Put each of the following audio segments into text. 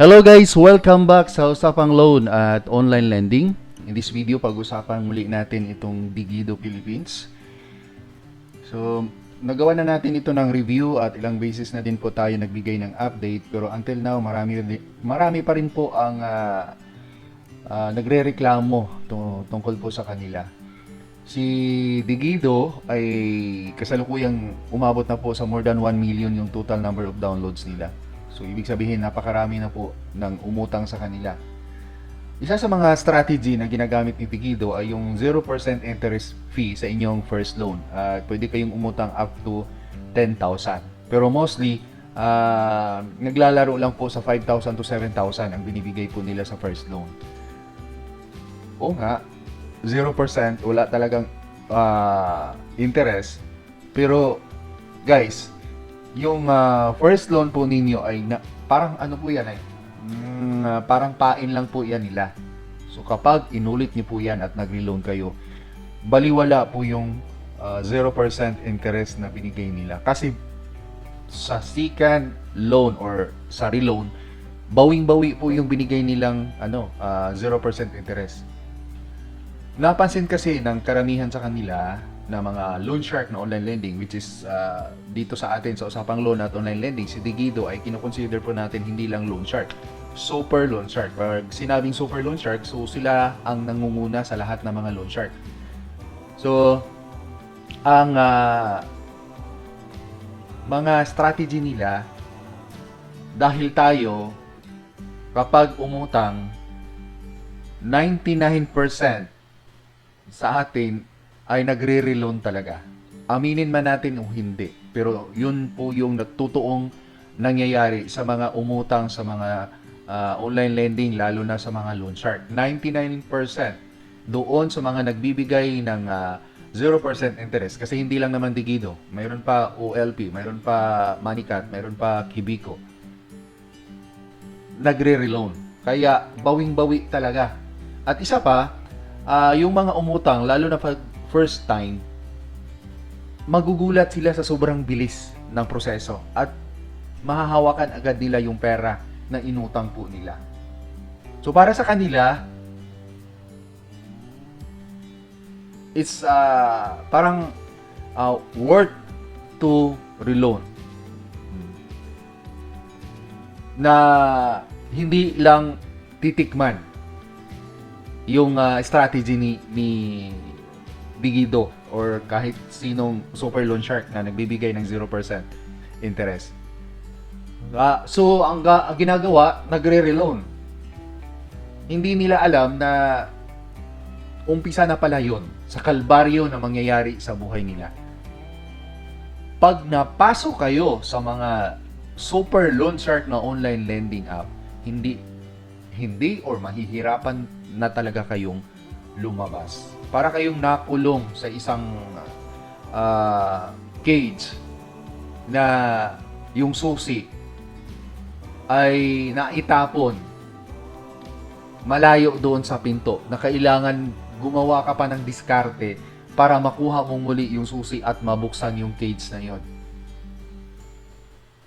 Hello guys, welcome back sa Usapang Loan at Online Lending. In this video, pag-usapan muli natin itong Digido Philippines. So, nagawa na natin ito ng review at ilang beses na din po tayo nagbigay ng update. Pero until now, marami, marami pa rin po ang ah, ah, nagre-reklamo tu- tungkol po sa kanila. Si Digido ay kasalukuyang umabot na po sa more than 1 million yung total number of downloads nila. So, ibig sabihin, napakarami na po ng umutang sa kanila. Isa sa mga strategy na ginagamit ni Digido ay yung 0% interest fee sa inyong first loan. At pwede kayong umutang up to 10,000. Pero mostly, ah, naglalaro lang po sa 5,000 to 7,000 ang binibigay po nila sa first loan. Oo nga, 0%, wala talagang ah, interest. Pero, guys, yung ah, first loan po ninyo ay na, parang ano po yan ay mm, ah, parang pain lang po yan nila. So kapag inulit niyo po yan at nagre-loan kayo, baliwala po yung ah, 0% interest na binigay nila. Kasi sa second loan or sa reloan, bawing-bawi po yung binigay nilang ano, ah, 0% interest. Napansin kasi ng karamihan sa kanila na mga loan shark na online lending which is ah, dito sa atin sa usapang loan at online lending si Digido ay kinoconsider po natin hindi lang loan shark super loan shark. Pag sinabing super loan shark so sila ang nangunguna sa lahat ng mga loan shark. So ang ah, mga strategy nila dahil tayo kapag umutang 99% sa atin ay nagre-reloan talaga. Aminin man natin o hindi. Pero yun po yung natutuong nangyayari sa mga umutang sa mga ah, online lending lalo na sa mga loan shark. 99% doon sa mga nagbibigay ng ah, 0% interest kasi hindi lang naman Digido. Mayroon pa OLP, mayroon pa Manicat, mayroon pa Kibico. Nagre-reloan. Kaya bawing-bawi talaga. At isa pa, ah, yung mga umutang, lalo na pag first time, magugulat sila sa sobrang bilis ng proseso at mahahawakan agad nila yung pera na inutang po nila. So para sa kanila, it's ah, parang ah, worth to reloan. Na hindi lang titikman yung ah, strategy ni ni Digido or kahit sinong super loan shark na nagbibigay ng 0% interest. Ah, so ang, ang ginagawa, nagre-reloan. Hindi nila alam na umpisa na pala yun sa kalbaryo na mangyayari sa buhay nila. Pag napasok kayo sa mga super loan shark na online lending app, hindi hindi or mahihirapan na talaga kayong lumabas. Para kayong nakulong sa isang ah, cage na yung susi ay naitapon malayo doon sa pinto na kailangan gumawa ka pa ng diskarte para makuha mong muli yung susi at mabuksan yung cage na yon.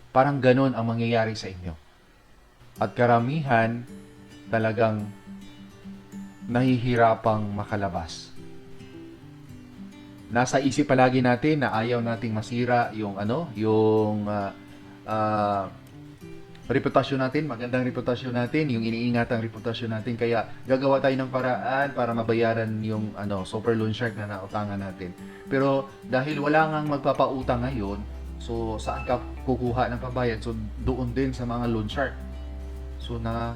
Parang ganun ang mangyayari sa inyo. At karamihan talagang nahihirapang makalabas. Nasa isip palagi natin na ayaw nating masira yung ano, yung ah, ah, reputasyon natin, magandang reputasyon natin, yung iniingatang reputasyon natin. Kaya gagawa tayo ng paraan para mabayaran yung ano, super loan shark na nautangan natin. Pero dahil wala ngang magpapautang ngayon, so saan ka kukuha ng pambayad? So doon din sa mga loan shark. So na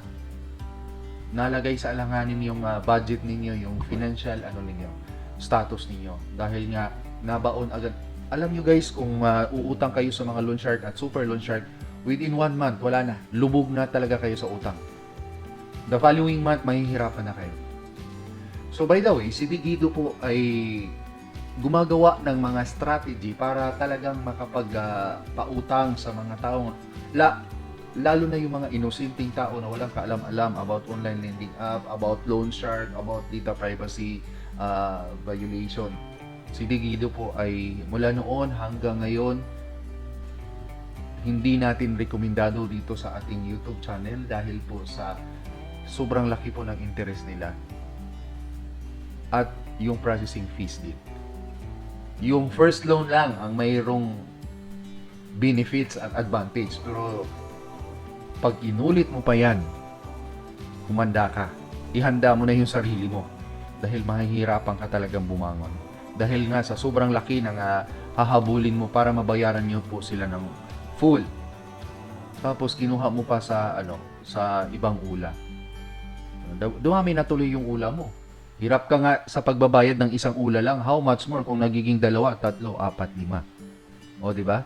nalagay sa alanganin yung ah, budget ninyo, yung financial ano ninyo, status ninyo. Dahil nga nabaon agad. Alam nyo guys, kung ah, uutang kayo sa mga loan shark at super loan shark, within one month, wala na. Lubog na talaga kayo sa utang. The following month, mahihirapan na kayo. So by the way, si Digido po ay gumagawa ng mga strategy para talagang makapag-pautang sa mga taong la, lalo na yung mga inosenteng tao na walang kaalam-alam about online lending app, about loan shark, about data privacy uh, violation. Si Digido po ay mula noon hanggang ngayon hindi natin rekomendado dito sa ating YouTube channel dahil po sa sobrang laki po ng interest nila at yung processing fees din. Yung first loan lang ang mayroong benefits at advantage pero pag inulit mo pa yan, humanda ka. Ihanda mo na yung sarili mo dahil mahihirapan ka talagang bumangon. Dahil nga sa sobrang laki ng ah, hahabulin mo para mabayaran niyo po sila ng full. Tapos kinuha mo pa sa ano sa ibang ula. Du- Dumami na tuloy yung ula mo. Hirap ka nga sa pagbabayad ng isang ula lang. How much more kung nagiging dalawa, tatlo, apat, lima. O, di ba?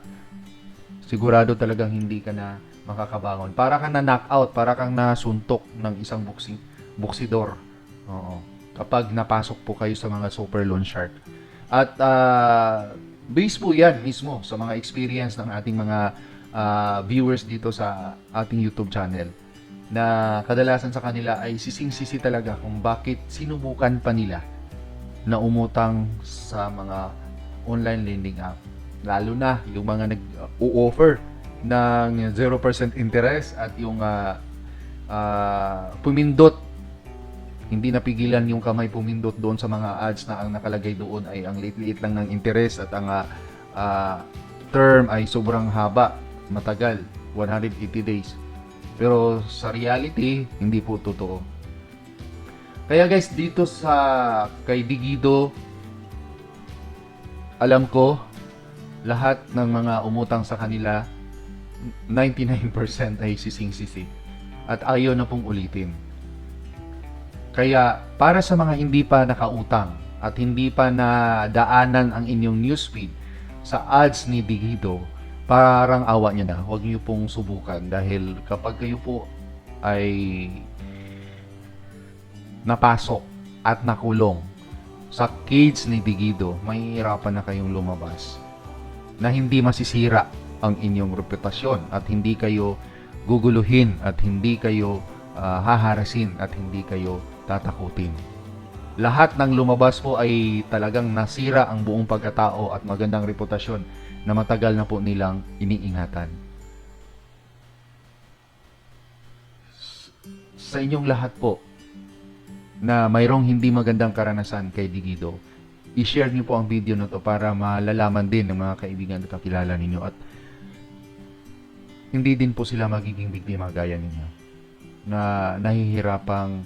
Sigurado talagang hindi ka na makakabangon. Para kang na knockout, para kang nasuntok ng isang buksi, buksidor. Oo. Kapag napasok po kayo sa mga super loan shark. At ah, base po yan mismo sa mga experience ng ating mga ah, viewers dito sa ating YouTube channel na kadalasan sa kanila ay sising-sisi talaga kung bakit sinubukan pa nila na umutang sa mga online lending app. Lalo na yung mga nag-o-offer ng 0% interest at yung ah, ah, pumindot hindi napigilan yung kamay pumindot doon sa mga ads na ang nakalagay doon ay ang liit-liit lang ng interest at ang ah, ah, term ay sobrang haba, matagal, 180 days. Pero sa reality, hindi po totoo. Kaya guys, dito sa kay Digido, alam ko, lahat ng mga umutang sa kanila, 99% ay sising-sisi. At ayaw na pong ulitin. Kaya para sa mga hindi pa nakautang at hindi pa na daanan ang inyong newsfeed sa ads ni Digido, parang awa niyo na. Huwag niyo pong subukan dahil kapag kayo po ay napasok at nakulong sa cage ni Digido, mahihirapan na kayong lumabas na hindi masisira ang inyong reputasyon at hindi kayo guguluhin at hindi kayo ah, haharasin at hindi kayo tatakutin. Lahat ng lumabas po ay talagang nasira ang buong pagkatao at magandang reputasyon na matagal na po nilang iniingatan. Sa inyong lahat po na mayroong hindi magandang karanasan kay Digido, i-share niyo po ang video na to para malalaman din ng mga kaibigan at kakilala ninyo at hindi din po sila magiging biktima gaya ninyo na nahihirapang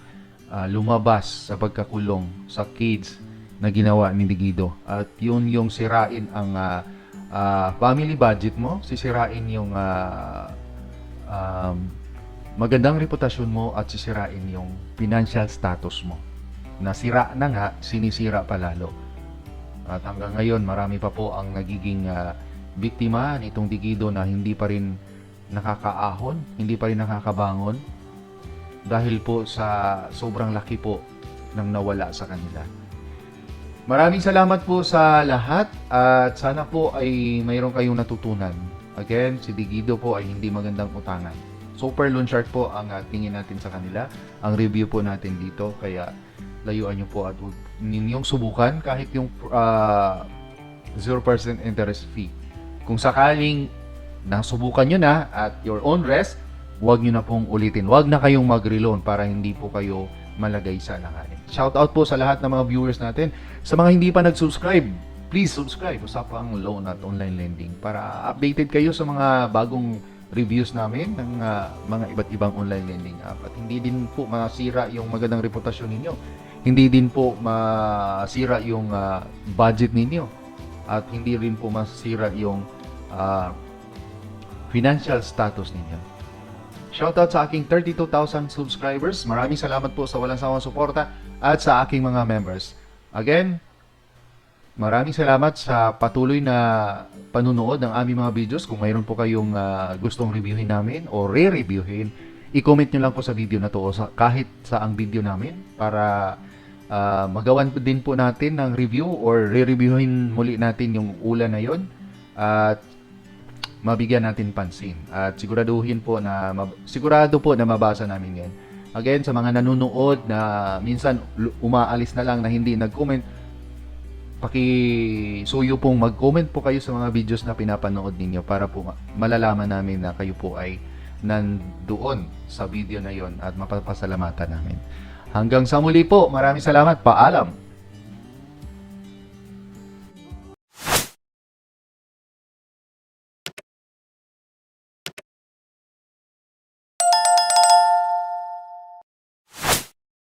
ah, lumabas sa pagkakulong sa kids na ginawa ni Digido at yun yung sirain ang ah, ah, family budget mo, sisirain yung ah, um, magandang reputasyon mo at sisirain yung financial status mo. Nasira na nga, sinisira pa lalo. At hanggang ngayon, marami pa po ang nagiging ah, biktima nitong Digido na hindi pa rin nakakaahon, hindi pa rin nakakabangon dahil po sa sobrang laki po ng nawala sa kanila. Maraming salamat po sa lahat at sana po ay mayroon kayong natutunan. Again, si Digido po ay hindi magandang utangan. Super loan shark po ang ah, tingin natin sa kanila. Ang review po natin dito kaya layuan nyo po at ninyong subukan kahit yung ah, 0% interest fee. Kung sakaling nasubukan nyo na at your own risk, huwag nyo na pong ulitin. Huwag na kayong mag-reloan para hindi po kayo malagay sa langanin. Shout out po sa lahat ng mga viewers natin. Sa mga hindi pa nag-subscribe, please subscribe. Usapang loan at online lending para updated kayo sa mga bagong reviews namin ng ah, mga iba't ibang online lending app. At hindi din po masira yung magandang reputasyon ninyo. Hindi din po masira yung ah, budget ninyo. At hindi rin po masira yung ah, financial status ninyo. Shoutout sa aking 32,000 subscribers. Maraming salamat po sa walang sawang suporta at sa aking mga members. Again, maraming salamat sa patuloy na panunood ng aming mga videos. Kung mayroon po kayong ah, gustong reviewin namin o re-reviewin, i-comment nyo lang po sa video na to o sa, kahit sa ang video namin para ah, magawan din po natin ng review or re-reviewin muli natin yung ulan na yon at mabigyan natin pansin at siguraduhin po na sigurado po na mabasa namin yan. Again, sa mga nanonood na minsan umaalis na lang na hindi nag-comment, paki-suyo pong mag-comment po kayo sa mga videos na pinapanood ninyo para po ma- malalaman namin na kayo po ay nandoon sa video na yon at mapapasalamatan namin. Hanggang sa muli po, maraming salamat. Paalam!